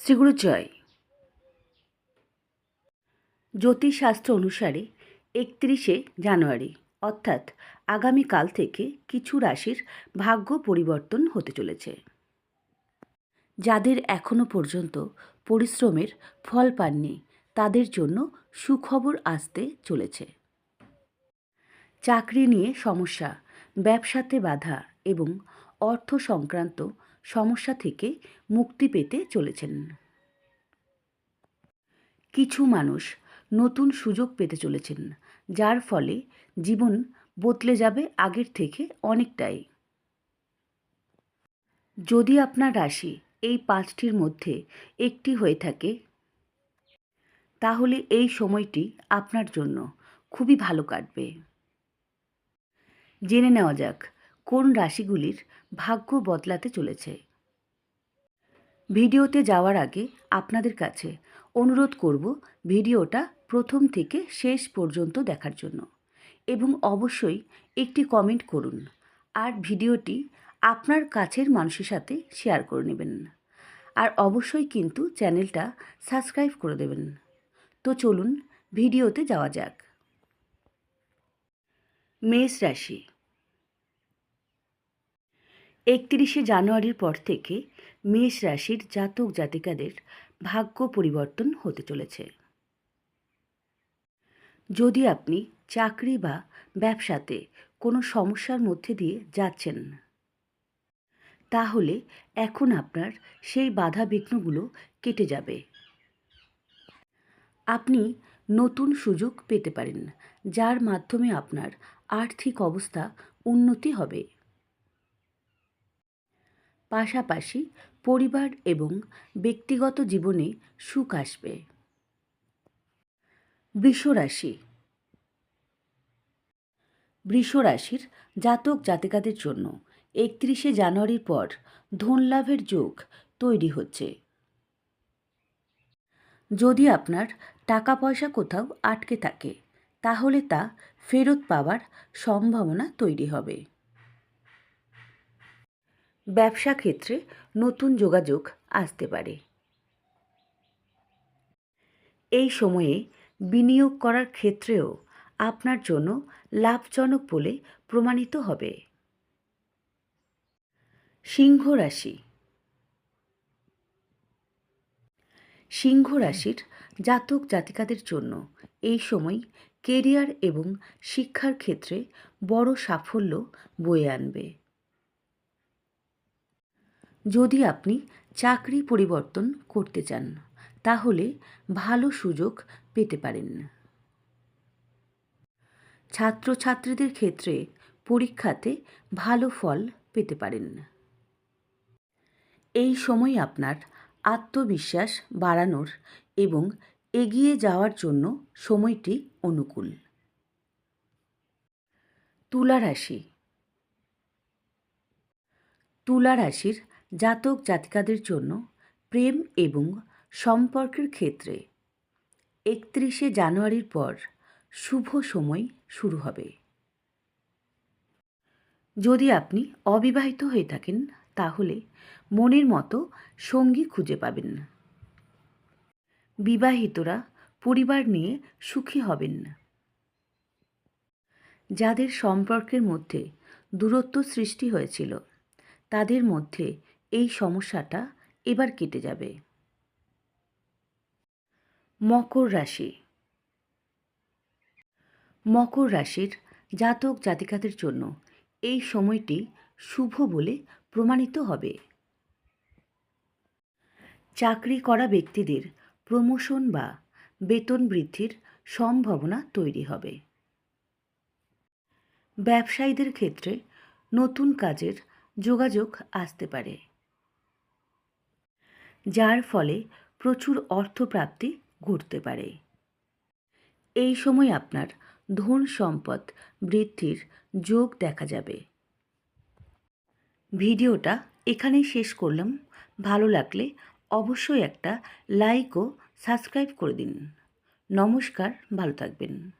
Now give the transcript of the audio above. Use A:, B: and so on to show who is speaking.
A: শ্রীগুরু জয় জ্যোতিষশাস্ত্র অনুসারে একত্রিশে জানুয়ারি, অর্থাৎ আগামীকাল থেকে কিছু রাশির ভাগ্য পরিবর্তন হতে চলেছে। যাদের এখনও পর্যন্ত পরিশ্রমের ফল পাননি, তাদের জন্য সুখবর আসতে চলেছে। চাকরি নিয়ে সমস্যা, ব্যবসাতে বাধা এবং অর্থ সংক্রান্ত সমস্যা থেকে মুক্তি পেতে চলেছেন। কিছু মানুষ নতুন সুযোগ পেতে চলেছেন, যার ফলে জীবন বদলে যাবে আগের থেকে অনেকটাই। যদি আপনার রাশি এই পাঁচটির মধ্যে একটি হয়ে থাকে, তাহলে এই সময়টি আপনার জন্য খুবই ভালো কাটবে। জেনে নেওয়া যাক কোন রাশিগুলির ভাগ্য বদলাতে চলেছে? ভিডিওতে যাওয়ার আগে আপনাদের কাছে অনুরোধ করব ভিডিওটা প্রথম থেকে শেষ পর্যন্ত দেখার জন্য এবং অবশ্যই একটি কমেন্ট করুন আর ভিডিওটি আপনার কাছের মানুষের সাথে শেয়ার করে নেবেন আর অবশ্যই কিন্তু চ্যানেলটা সাবস্ক্রাইব করে দেবেন। তো চলুন ভিডিওতে যাওয়া যাক। মেষ রাশি একত্রিশে জানুয়ারির পর থেকে মেষ রাশির জাতক জাতিকাদের ভাগ্য পরিবর্তন হতে চলেছে। যদি আপনি চাকরি বা ব্যবসাতে কোনো সমস্যার মধ্যে দিয়ে যাচ্ছেন, তাহলে এখন আপনার সেই বাধা বিঘ্নগুলো কেটে যাবে। আপনি নতুন সুযোগ পেতে পারেন, যার মাধ্যমে আপনার আর্থিক অবস্থা উন্নতি হবে। পাশাপাশি পরিবার এবং ব্যক্তিগত জীবনে সুখ আসবে। বৃষরাশি। বৃষরাশির জাতক জাতিকাদের জন্য একত্রিশে জানুয়ারির পর ধনলাভের যোগ তৈরি হচ্ছে। যদি আপনার টাকা পয়সা কোথাও আটকে থাকে, তাহলে তা ফেরত পাওয়ার সম্ভাবনা তৈরি হবে। ব্যবসা ক্ষেত্রে নতুন যোগাযোগ আসতে পারে। এই সময়ে বিনিয়োগ করার ক্ষেত্রেও আপনার জন্য লাভজনক বলে প্রমাণিত হবে। সিংহ রাশি। সিংহ রাশির জাতক জাতিকাদের জন্য এই সময় কেরিয়ার এবং শিক্ষার ক্ষেত্রে বড় সাফল্য বয়ে আনবে। যদি আপনি চাকরি পরিবর্তন করতে চান, তাহলে ভালো সুযোগ পেতে পারেন। ছাত্রছাত্রীদের ক্ষেত্রে পরীক্ষাতে ভালো ফল পেতে পারেন। এই সময় আপনার আত্মবিশ্বাস বাড়ানোর এবং এগিয়ে যাওয়ার জন্য সময়টি অনুকূল। তুলা রাশি। তুলা রাশির জাতক জাতিকাদের জন্য প্রেম এবং সম্পর্কের ক্ষেত্রে একত্রিশে জানুয়ারির পর শুভ সময় শুরু হবে। যদি আপনি অবিবাহিত হয়ে থাকেন, তাহলে মনের মতো সঙ্গী খুঁজে পাবেন। বিবাহিতরা পরিবার নিয়ে সুখী হবেন। যাদের সম্পর্কের মধ্যে দূরত্ব সৃষ্টি হয়েছিল, তাদের মধ্যে এই সমস্যাটা এবার কেটে যাবে। মকর রাশি। মকর রাশির জাতক জাতিকাদের জন্য এই সময়টি শুভ বলে প্রমাণিত হবে। চাকরি করা ব্যক্তিদের প্রমোশন বা বেতন বৃদ্ধির সম্ভাবনা তৈরি হবে। ব্যবসায়ীদের ক্ষেত্রে নতুন কাজের যোগাযোগ আসতে পারে। যার ফলে প্রচুর অর্থপ্রাপ্তি ঘটতে পারে। এই সময় আপনার ধন সম্পদ বৃদ্ধির যোগ দেখা যাবে। ভিডিওটা এখানেই শেষ করলাম। ভালো লাগলে অবশ্যই একটা লাইক ও সাবস্ক্রাইব করে দিন। নমস্কার, ভালো থাকবেন।